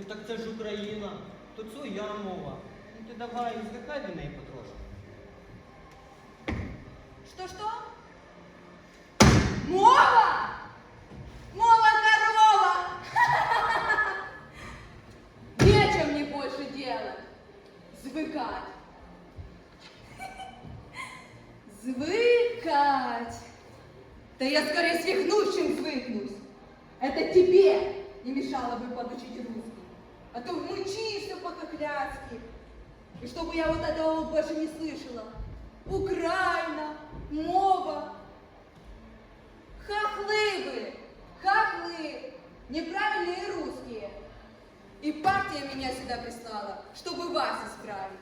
Ну так це ж Україна, тут своя мова. Ну ти давай, звикай до неї потрошку. Что-что? Мова! Мова корова! Нечем мне больше делать. Звыкать. Звыкать. Да я скорее свихнусь, чем звыкнусь. Это тебе не мешало бы подучить русский. А то мучишься по-хохляцки. И чтобы я вот этого вот больше не слышала. Украина, мова. Хохлы вы, хохлы, неправильные русские. И партия меня сюда прислала, чтобы вас исправить.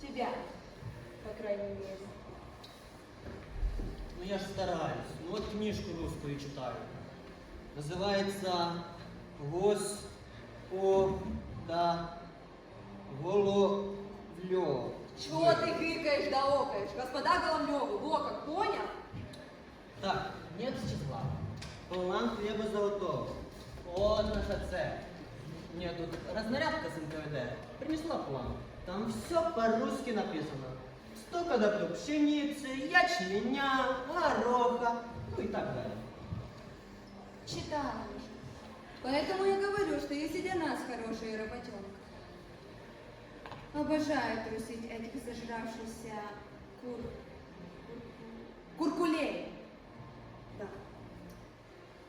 Тебя, по крайней мере. Ну я ж стараюсь. Ну от книжку русскую читаю. Називається Господа Головльов. Чего ты гыкаешь да окаешь? Господа Голомлёвы, во как, понял? Так, нет числа. План хлеба золотого. Вот наша цель. Мне тут разнарядка с НКВД принесла план. Там все по-русски написано. Столько доплю пшеницы, ячменя, гороха, ну и так далее. Читала уже. Поэтому я говорю, что есть Обожаю трусить этих зажравшихся кур... кур- куркулей. Да.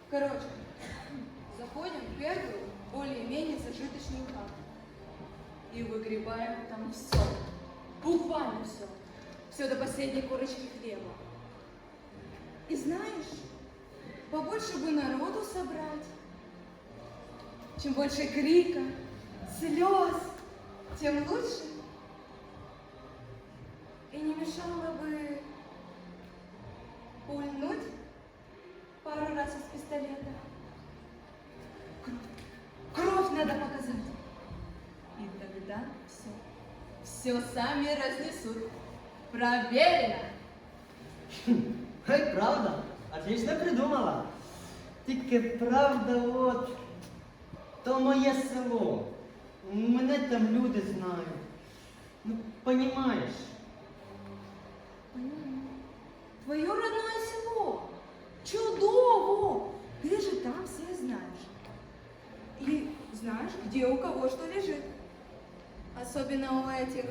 Короче, заходим в первую, более-менее зажиточную хату. И выгребаем там все. Буквально все. Все до последней корочки хлеба. И знаешь, побольше бы народу собрать. Чем больше крика, слез, тем лучше. И не мешало бы пульнуть пару раз из пистолета. Кровь, кровь надо показать. И тогда все, все сами разнесут. Проверено. Ай, правда? Отлично придумала. Тільки правда, от, то моє село. Мене там люди знають. Ну, понімаєш? Твое родное село. Чудово. Ты же там все знаешь. И знаешь, где у кого что лежит. Особенно у этих